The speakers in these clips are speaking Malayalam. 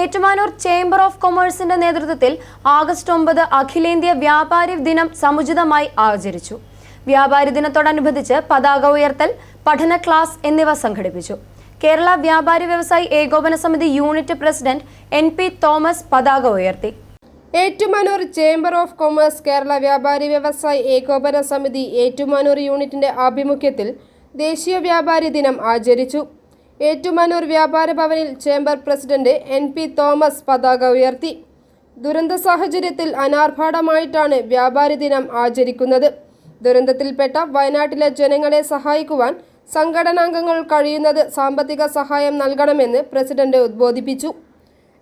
ഏറ്റുമാനൂർ ചേംബർ ഓഫ് കൊമേഴ്സിന്റെ നേതൃത്വത്തിൽ ആഗസ്റ്റ് ഒമ്പത് അഖിലേന്ത്യാ വ്യാപാരി ദിനം സമുചിതമായി ആചരിച്ചു. വ്യാപാരി ദിനത്തോടനുബന്ധിച്ച് പതാക ഉയർത്തൽ പഠന ക്ലാസ് എന്നിവ സംഘടിപ്പിച്ചു. കേരള വ്യാപാരി വ്യവസായി ഏകോപന സമിതി unit president N P Thomas പതാക ഉയർത്തി. Ettumanoor chamber of commerce Kerala വ്യാപാരി വ്യവസായി ഏകോപന സമിതി ഏറ്റുമാനൂർ യൂണിറ്റിന്റെ ആഭിമുഖ്യത്തിൽ ദേശീയ വ്യാപാരി ദിനം ആചരിച്ചു. ഏറ്റുമാനൂർ വ്യാപാര ഭവനിൽ chamber president N P Thomas പതാക ഉയർത്തി. ദുരന്ത സാഹചര്യത്തിൽ അനാർഭാടമായിട്ടാണ് വ്യാപാരി ദിനം ആചരിക്കുന്നത്. ദുരന്തത്തിൽപ്പെട്ട വയനാട്ടിലെ ജനങ്ങളെ സഹായിക്കുവാൻ സംഘടനാംഗങ്ങൾ കഴിയുന്നത് സാമ്പത്തിക സഹായം നൽകണമെന്ന് പ്രസിഡന്റ് ഉദ്ബോധിപ്പിച്ചു.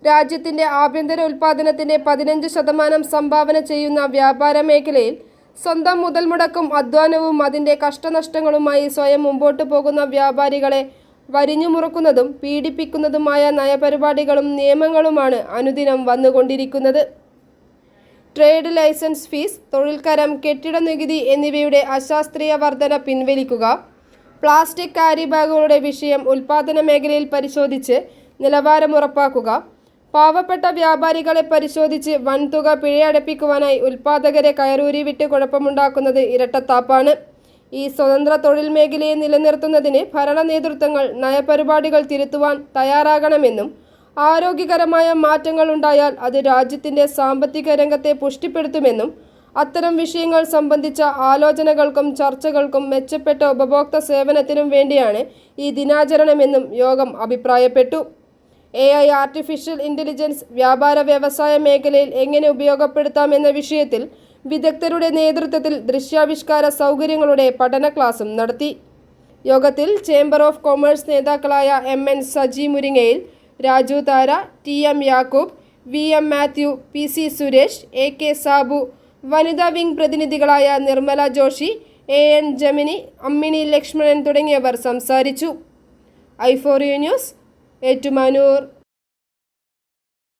രാജ്യത്തിന്റെ ആഭ്യന്തര ഉൽപാദനത്തിന്റെ പതിനഞ്ച് ശതമാനം സംഭാവന ചെയ്യുന്ന വ്യാപാര മേഖലയിൽ സ്വന്തം മുതൽ മുടക്കും അധ്വാനവും അതിന്റെ കഷ്ടനഷ്ടങ്ങളുമായി സ്വയം മുമ്പോട്ട് പോകുന്ന വ്യാപാരികളെ വരിഞ്ഞുമുറുക്കുന്നതും പീഡിപ്പിക്കുന്നതുമായ നയപരിപാടികളും നിയമങ്ങളുമാണ് അനുദിനം വന്നുകൊണ്ടിരിക്കുന്നത്. ട്രേഡ് ലൈസൻസ് ഫീസ് തൊഴിൽക്കരം കെട്ടിട നികുതി എന്നിവയുടെ അശാസ്ത്രീയ വർധന പിൻവലിക്കുക പ്ലാസ്റ്റിക് കാരി ബാഗുകളുടെ വിഷയം ഉൽപാദന മേഖലയിൽ പരിശോധിച്ച് നിലവാരം ഉറപ്പാക്കുക പാവപ്പെട്ട വ്യാപാരികളെ പരിശോധിച്ച് വൻതുക പിഴയടപ്പിക്കുവാനായി ഉൽപാദകരെ കയറൂരി വിട്ട് കുഴപ്പമുണ്ടാക്കുന്നത് ഇരട്ടത്താപ്പാണ്. ഈ സ്വതന്ത്ര തൊഴിൽ മേഖലയെ നിലനിർത്തുന്നതിന് ഭരണ നേതൃത്വങ്ങൾ നയപരിപാടികൾ തിരുത്തുവാൻ തയ്യാറാകണമെന്നും ആരോഗ്യകരമായ മാറ്റങ്ങൾ ഉണ്ടായാൽ അത് രാജ്യത്തിന്റെ സാമ്പത്തിക രംഗത്തെ പുഷ്ടിപ്പെടുത്തുമെന്നും അത്തരം വിഷയങ്ങൾ സംബന്ധിച്ച ആലോചനകൾക്കും ചർച്ചകൾക്കും മെച്ചപ്പെട്ട ഉപഭോക്തൃ സേവനത്തിനും വേണ്ടിയാണ് ഈ ദിനാചരണമെന്നും യോഗം അഭിപ്രായപ്പെട്ടു. എ ഐ ആർട്ടിഫിഷ്യൽ ഇന്റലിജൻസ് വ്യാപാര വ്യവസായ മേഖലയിൽ എങ്ങനെ ഉപയോഗപ്പെടുത്താമെന്ന വിഷയത്തിൽ വിദഗ്ധരുടെ നേതൃത്വത്തിൽ ദൃശ്യാവിഷ്കാര സൗകര്യങ്ങളുടെ പഠന ക്ലാസും നടത്തി. യോഗത്തിൽ ചേംബർ ഓഫ് കൊമേഴ്സ് നേതാക്കളായ M N Saji Muringayil Raju Thara T M Yakoob V M Mathew P C Suresh A K Sabu വനിതാ വിംഗ് പ്രതിനിധികളായ Nirmala Joshi A N Gemini Ammini Lakshmanan തുടങ്ങിയവർ സംസാരിച്ചു. ഐഫോറിയ ന്യൂസ് ഏറ്റുമാനൂർ.